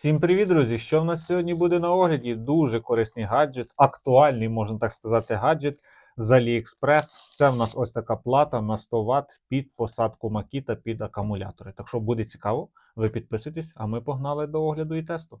Всім привіт, друзі! Що в нас сьогодні буде на огляді? Дуже корисний гаджет, актуальний, можна так сказати, гаджет з AliExpress. Це в нас ось така плата на 100 Вт під посадку макіта під акумулятори. Так що буде цікаво, ви підписуйтесь, а ми погнали до огляду і тесту.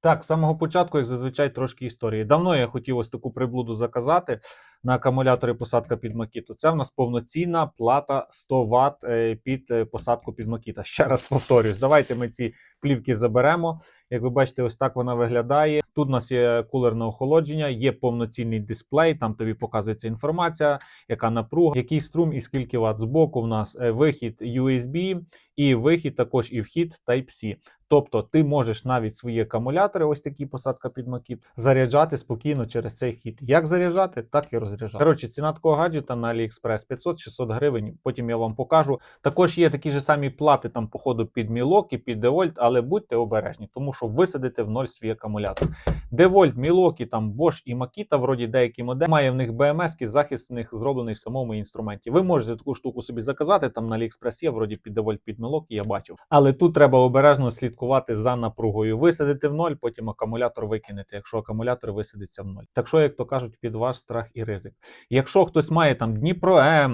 Так, з самого початку, як зазвичай, трошки історії. Давно я хотів ось таку приблуду заказати на акумулятори посадка під Макіту. Це в нас повноцінна плата 100 Вт е, під е, посадку під Макіта. Ще раз повторюсь, давайте ми ці плівки заберемо. Як ви бачите, ось так вона виглядає. Тут у нас є кулерне охолодження, є повноцінний дисплей, там тобі показується інформація, яка напруга, який струм і скільки ватт. Збоку в нас е, вихід USB і вихід також і вхід Type-C. Тобто ти можеш навіть свої акумулятори, ось такі посадка під макіт, заряджати спокійно через цей хід. Як заряджати, так і розряджати. Коротше, ціна такого гаджета на AliExpress 500-600 гривень. Потім я вам покажу. Також є такі ж самі плати там, походу, під Мілок і під Девольт, але будьте обережні, тому що висадите в ноль свій акумулятор. Девольт, Мілокі, там Bosch і Makita, вроді деякі моделі, має в них BMS, захист в них зроблений в самому інструменті. Ви можете таку штуку собі заказати. Там на AliExpress є, вроді під Девольт, під Мілокі, я бачив. Але тут треба обережно слідкувати за напругою. Висадити в ноль, потім акумулятор викинете, якщо акумулятор висадиться в ноль. Так що, як то кажуть, під ваш страх і ризик. Якщо хтось має там Дніпро е,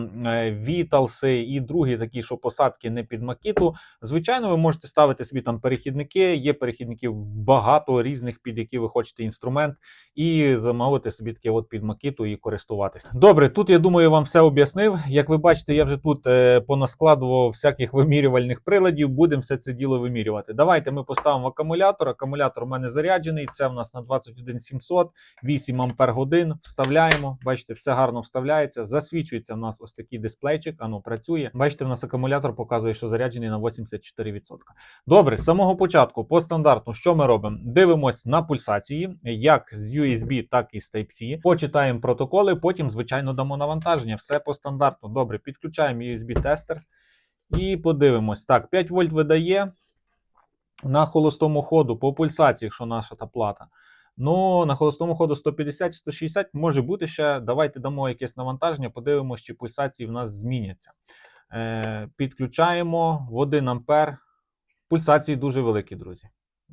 Віталси і другі такі, що посадки не під макіту, звичайно, ви можете ставити собі там перехідники. Є перехідників багато різних, під які ви хочете інструмент, і замовити собі таке от під макіту і користуватися. Добре, тут я думаю, вам все об'яснив. Як ви бачите, я вже тут е, понаскладував всяких вимірювальних приладів. Будемо все це діло вимірювати. Давайте ми поставимо акумулятор. Акумулятор у мене заряджений. Це в нас на 21700, 8 ампер годин. Вставляємо. Бачите, все гарно вставляється. Засвічується в нас ось такий дисплейчик. Ано працює. Бачите, в нас акумулятор показує, що заряджений на 84%. Добре, з самого початку по стандарту, що ми робимо? Дивимось на пульсації, як з USB, так і з Type-C. Почитаємо протоколи, потім, звичайно, дамо навантаження. Все по стандарту. Добре, підключаємо USB-тестер і подивимось. Так, 5 вольт видає на холостому ходу по пульсації, якщо наша та плата. Ну, на холостому ходу 150-160 може бути ще. Давайте дамо якесь навантаження, подивимося, чи пульсації в нас зміняться. Е, підключаємо в 1 ампер. Пульсації дуже великі, друзі.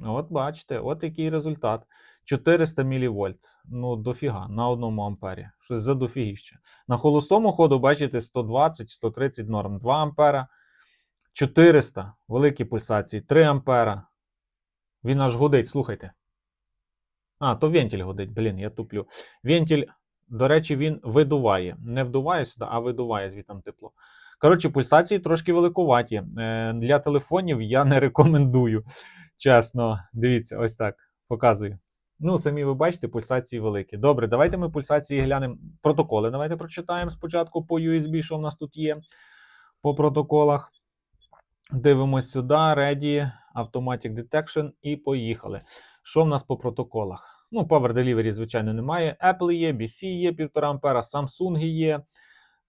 От бачите, от який результат. 400 мВ. Ну, дофіга на 1 ампері. Щось за дофігіще. На холостому ходу, бачите, 120-130 норм. 2 ампера. 400 великі пульсації, 3 ампера. Він аж гудить, слухайте. А, то вентиль гудить, блін, я туплю. Вентиль, до речі, він видуває. Не вдуває сюди, а видуває звітом тепло. Коротше, пульсації трошки великуваті. Е, Для телефонів я не рекомендую. Чесно, дивіться, ось так показую. Ну, самі ви бачите, пульсації великі. Добре, давайте ми пульсації глянемо. Протоколи. Давайте прочитаємо спочатку по USB, що в нас тут є по протоколах. Дивимось сюди, Ready, Automatic Detection і поїхали. Що в нас по протоколах? Ну, Power Delivery, звичайно, немає. Apple є, BC є 1,5 ампера, Samsung є.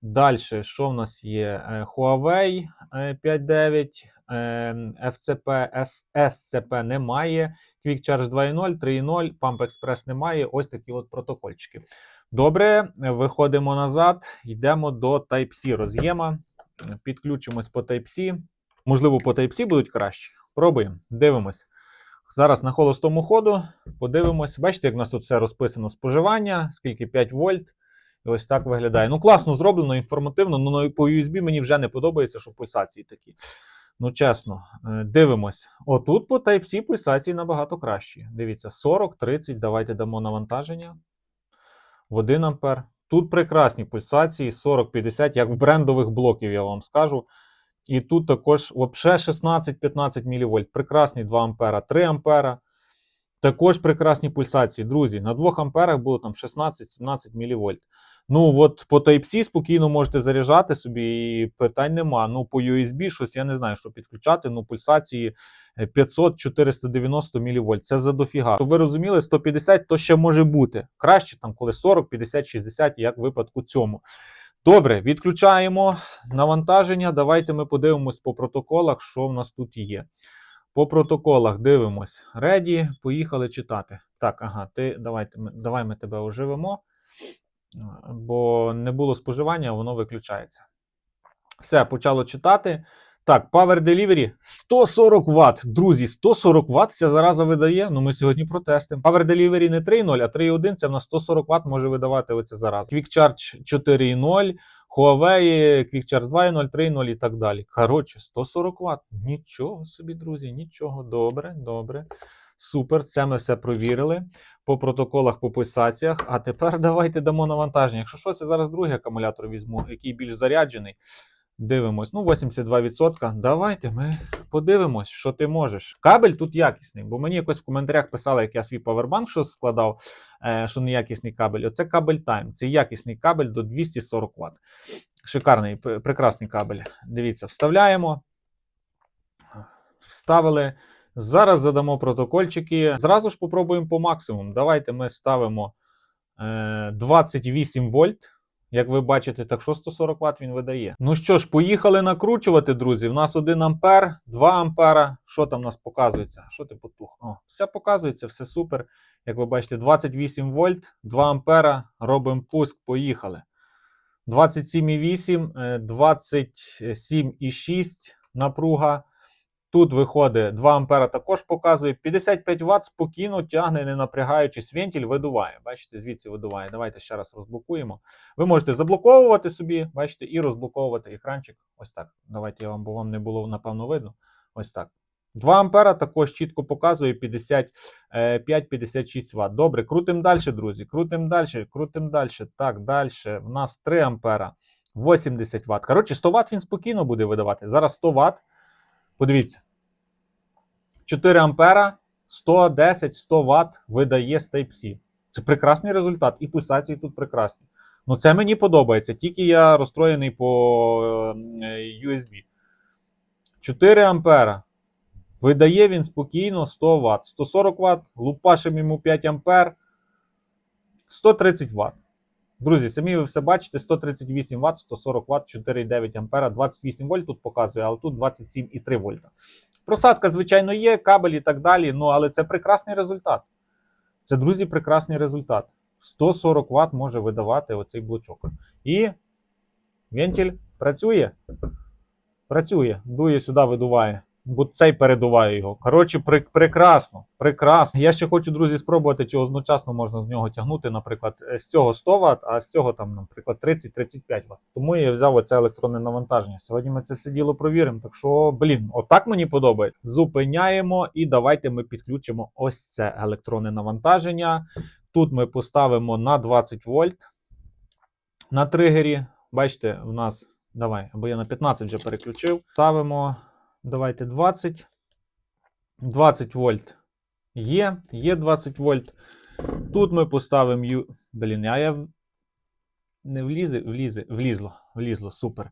Далі, що в нас є? Е, Huawei е, 5.9, е, FCP, SCP немає. Quick Charge 2.0, 3.0, Pump Express немає. Ось такі от протокольчики. Добре, виходимо назад, йдемо до Type-C роз'єма. Підключимось по Type-C. Можливо, по Type-C будуть краще. Пробуємо, дивимось. Зараз на холостому ходу подивимось. Бачите, як у нас тут все розписано споживання, скільки 5 вольт. І ось так виглядає. Ну, класно зроблено, інформативно, але по USB мені вже не подобається, що пульсації такі. Ну, чесно, Е, дивимось. Отут по Type-C пульсації набагато кращі. Дивіться, 40-30. Давайте дамо навантаження. В 1 ампер. Тут прекрасні пульсації, 40-50, як в брендових блоків, я вам скажу. І тут також взагалі 16-15 мВ. Прекрасні 2 ампера, 3 ампера. Також прекрасні пульсації. Друзі, на 2 амперах було там 16-17 мВ. Ну, от по Type-C спокійно можете заряджати собі, і питань нема. Ну, по USB щось я не знаю, що підключати. Ну, пульсації 500-490 мВ. Це за дофіга. Щоб ви розуміли, 150 то ще може бути. Краще, там, коли 40, 50, 60, як в випадку цьому. Добре, відключаємо навантаження. Давайте ми подивимось по протоколах, що в нас тут є. По протоколах дивимось. Реді, поїхали читати. Так, ага, ти давайте, давай ми тебе оживимо, бо не було споживання, воно виключається. Все, почало читати. Так, Power Delivery 140 Вт. Друзі, 140 Вт ця зараза видає. Ну ми сьогодні протестимо. Power Delivery не 3.0, а 3.1 це в нас 140 Вт може видавати оця зараза. Quick Charge 4.0, Huawei, Quick Charge 2.0, 3.0 і так далі. Коротше, 140 Вт. Нічого собі, друзі, нічого. Добре, добре. Супер, це ми все провірили по протоколах, по пульсаціях. А тепер давайте дамо навантаження. Якщо що, це зараз другий акумулятор візьму, який більш заряджений. Дивимось, ну 82%. Давайте ми подивимось, що ти можеш. Кабель тут якісний, бо мені якось в коментарях писали, як я свій павербанк щось складав, е, що неякісний кабель. Оце кабель Time. Це якісний кабель до 240 Вт. Шикарний, прекрасний кабель. Дивіться, вставляємо. Вставили. Зараз задамо протокольчики. Зразу ж попробуємо по максимуму. Давайте ми ставимо е, 28 вольт. Як ви бачите, так що 140 Вт він видає. Ну що ж, поїхали накручувати, друзі. У нас 1 ампер, 2 ампера. Що там у нас показується? Що ти потух? О, все показується, все супер. Як ви бачите, 28 вольт, 2 ампера. Робимо пуск, поїхали. 27,8, е, 27,6 напруга. Тут виходить 2 ампера також показує. 55 Вт спокійно тягне, не напрягаючись. Вентиль видуває. Бачите, звідси видуває. Давайте ще раз розблокуємо. Ви можете заблоковувати собі, бачите, і розблоковувати екранчик. Ось так. Давайте я вам, бо вам не було напевно видно. Ось так. 2 ампера також чітко показує 55-56 Вт. Добре, крутимо далі, друзі. Крутимо далі, крутимо далі. Так, далі. В нас 3 ампера, 80 Вт. Коротше, 100 Вт він спокійно буде видавати. Зараз 100 Вт. Подивіться. 4 ампера, 110-100 Вт видає з Type-C. Це прекрасний результат, і пульсації тут прекрасні. Ну, це мені подобається. Тільки я розстроєний по е, USB. 4 ампера. Видає він спокійно 100 Вт. 140 Вт, лупашимо йому 5 ампер, 130 Вт. Друзі, самі ви все бачите: 138 Вт, 140 Вт, 4,9 ампера, 28 вольт тут показує, але тут 27,3 вольта. Просадка, звичайно, є, кабель і так далі, ну але це прекрасний результат. Це, друзі, прекрасний результат. 140 Вт може видавати оцей блочок. І вентиль працює. Працює. Дує сюди, видуває. Бо цей передуває його. Коротше, пре- прекрасно. Прекрасно. Я ще хочу, друзі, спробувати, чи одночасно можна з нього тягнути, наприклад, е, з цього 100 Вт, а з цього, там, наприклад, 30-35 Вт. Тому я взяв оце електронне навантаження. Сьогодні ми це все діло провіримо. Так що, блін, отак мені подобається. Зупиняємо і давайте ми підключимо ось це електронне навантаження. Тут ми поставимо на 20 вольт на тригері. Бачите, в нас. Давай, або я на 15 вже переключив. Ставимо. Давайте 20. 20 вольт є. Є 20 вольт. Тут ми поставимо. ю- Блін, а я не влізе, влізе, влізло, влізло, супер.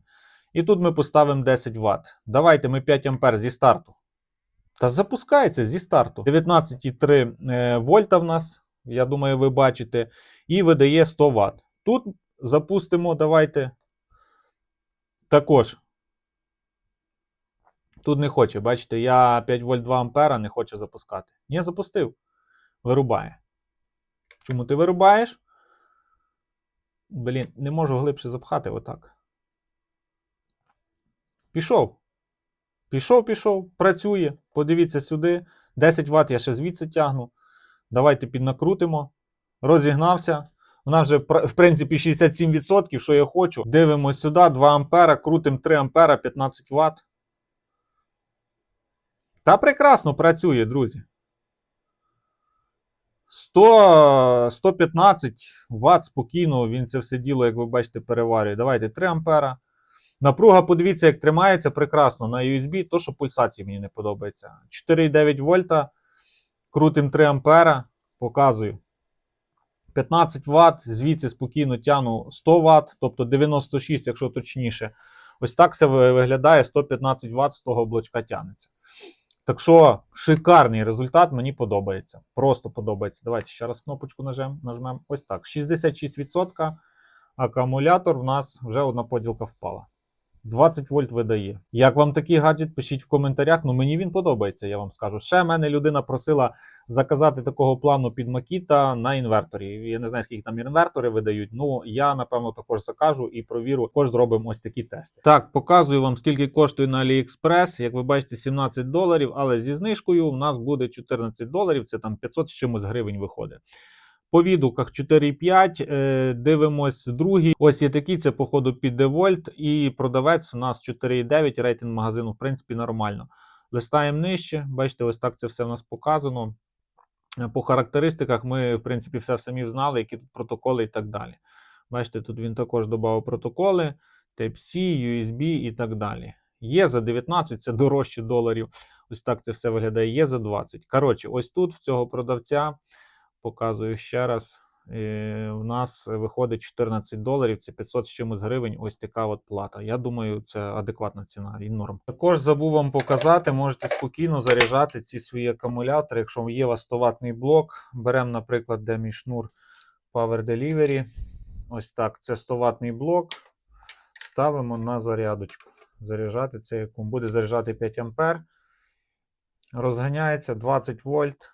І тут ми поставимо 10 Вт. Давайте ми 5 ампер зі старту. Та запускається зі старту. 19,3 е, вольта в нас, я думаю, ви бачите, і видає 100 Вт. Тут запустимо, давайте. Також. Тут не хоче, бачите, я 5 вольт 2 ампера не хоче запускати. Ні, запустив. Вирубає. Чому ти вирубаєш? Блін, не можу глибше запхати отак. Пішов. Пішов, пішов, працює. Подивіться сюди. 10 Вт я ще звідси тягну. Давайте піднакрутимо. Розігнався. Вона вже, в принципі, 67%, що я хочу. Дивимось сюди, 2 ампера, крутимо 3 ампера, 15 Вт. Та прекрасно працює, друзі. 100, 115 Вт спокійно він це все діло, як ви бачите, переварює. Давайте 3 ампера. Напруга, подивіться, як тримається прекрасно на USB, то що пульсації мені не подобається. 4,9 вольта. Крутим 3 ампера. Показую. 15 Вт, звідси спокійно тягну 100 Вт, тобто 96, якщо точніше. Ось так це виглядає 115 Вт з того блочка тягнеться. Так що шикарний результат, мені подобається. Просто подобається. Давайте ще раз кнопочку нажмемо. нажмем. Ось так. 66%. акумулятор в нас вже одна поділка впала. 20 вольт видає. Як вам такий гаджет, пишіть в коментарях. Ну мені він подобається, я вам скажу. Ще мене людина просила заказати такого плану під Макіта на інверторі. Я не знаю, скільки там інвертори видають. Ну я напевно також закажу і провіру. Також зробимо ось такі тести. Так, показую вам, скільки коштує на AliExpress. Як ви бачите, 17 доларів, але зі знижкою у нас буде 14 доларів. Це там 500 з чимось гривень виходить. По відгуках 4,5. Е, дивимось другий. Ось є такий, це походу під девольт, і продавець у нас 4,9, рейтинг магазину, в принципі, нормально. Листаємо нижче. Бачите, ось так це все в нас показано. Е, По характеристиках ми, в принципі, все самі знали, які тут протоколи і так далі. Бачите, тут він також додав протоколи, Type-C, USB і так далі. Є за 19, це дорожче доларів. Ось так це все виглядає. Є за 20. Коротше, ось тут в цього продавця показую ще раз. е, У нас виходить 14 доларів, це 500 з чимось гривень. Ось така от плата. Я думаю, це адекватна ціна і норм. Також забув вам показати, можете спокійно заряджати ці свої акумулятори. Якщо є у вас 100 ватний блок, беремо, наприклад, де мій шнур Power Delivery. Ось так. Це 100 ватний блок. Ставимо на зарядочку. Заряджати акум. Буде заряджати 5 ампер. Розганяється 20 вольт.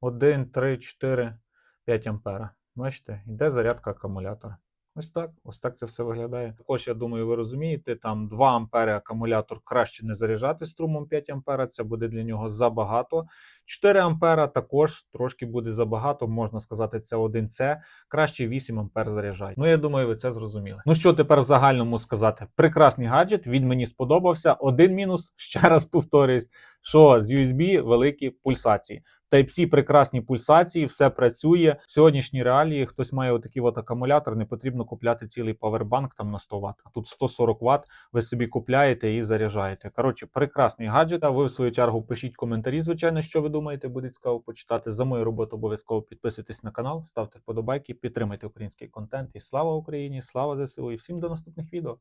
1, 3, 4, 5 ампера. Бачите, йде зарядка акумулятора. Ось так, ось так це все виглядає. Також, я думаю, ви розумієте, там 2 ампери акумулятор краще не заряджати струмом 5 ампера, це буде для нього забагато. 4 ампера також трошки буде забагато, можна сказати, це 1С. Краще 8 ампер заряджати. Ну, я думаю, ви це зрозуміли. Ну що тепер в загальному сказати? Прекрасний гаджет, він мені сподобався. Один мінус, ще раз повторюсь, що з USB великі пульсації. Type-C прекрасні пульсації, все працює. В сьогоднішній реалії хтось має отакий от акумулятор, не потрібно купляти цілий павербанк там на 100 Вт. Тут 140 Вт ви собі купляєте і заряджаєте. Коротше, прекрасний гаджет. А ви в свою чергу пишіть коментарі, звичайно, що ви думаєте, буде цікаво почитати. За мою роботу обов'язково підписуйтесь на канал, ставте вподобайки, підтримайте український контент. І слава Україні! Слава ЗСУ! І всім до наступних відео!